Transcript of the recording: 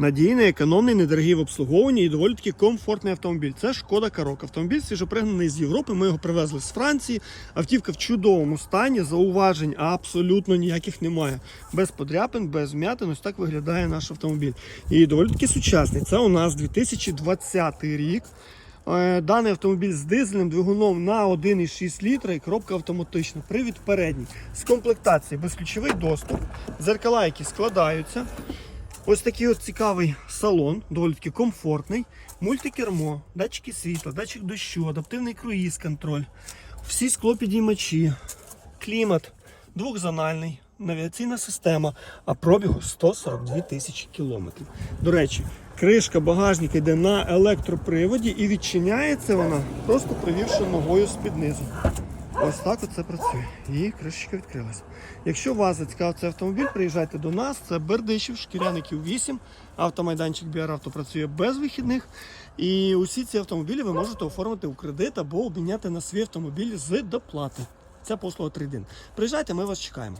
Надійний, економний, недорогий в обслуговуванні і доволі таки комфортний автомобіль. Це шкода Карок. Автомобіль свіжопригнаний з Європи. Ми його привезли з Франції. Автівка в чудовому стані. Зауважень абсолютно ніяких немає. Без подряпин, без вмятин. Ось так виглядає наш автомобіль. І доволі таки сучасний. Це у нас 2020 рік. Е, Даний автомобіль з дизельним двигуном на 1,6 літра і коробка автоматична. Привід передній. З комплектації безключовий доступ, зеркала, які складаються. Ось такий от цікавий салон, доволі таки комфортний. Мультикермо, датчики світла, датчик дощу, адаптивний круїз контроль, всі склопідіймачі, клімат, двохзональний, навігаційна система, а пробігу 142 тисячі кілометрів. До речі, кришка багажника йде на електроприводі і відчиняється вона, просто привівши ногою з-під низу. Ось так оце працює. І кришечка відкрилася. Якщо вас зацікавив цей автомобіль, приїжджайте до нас. Це Бердичів, Шкіряників 8. Автомайданчик Біаравто працює без вихідних. І усі ці автомобілі ви можете оформити у кредит або обміняти на свій автомобіль з доплати. Це послуга трейдин. Приїжджайте, ми вас чекаємо.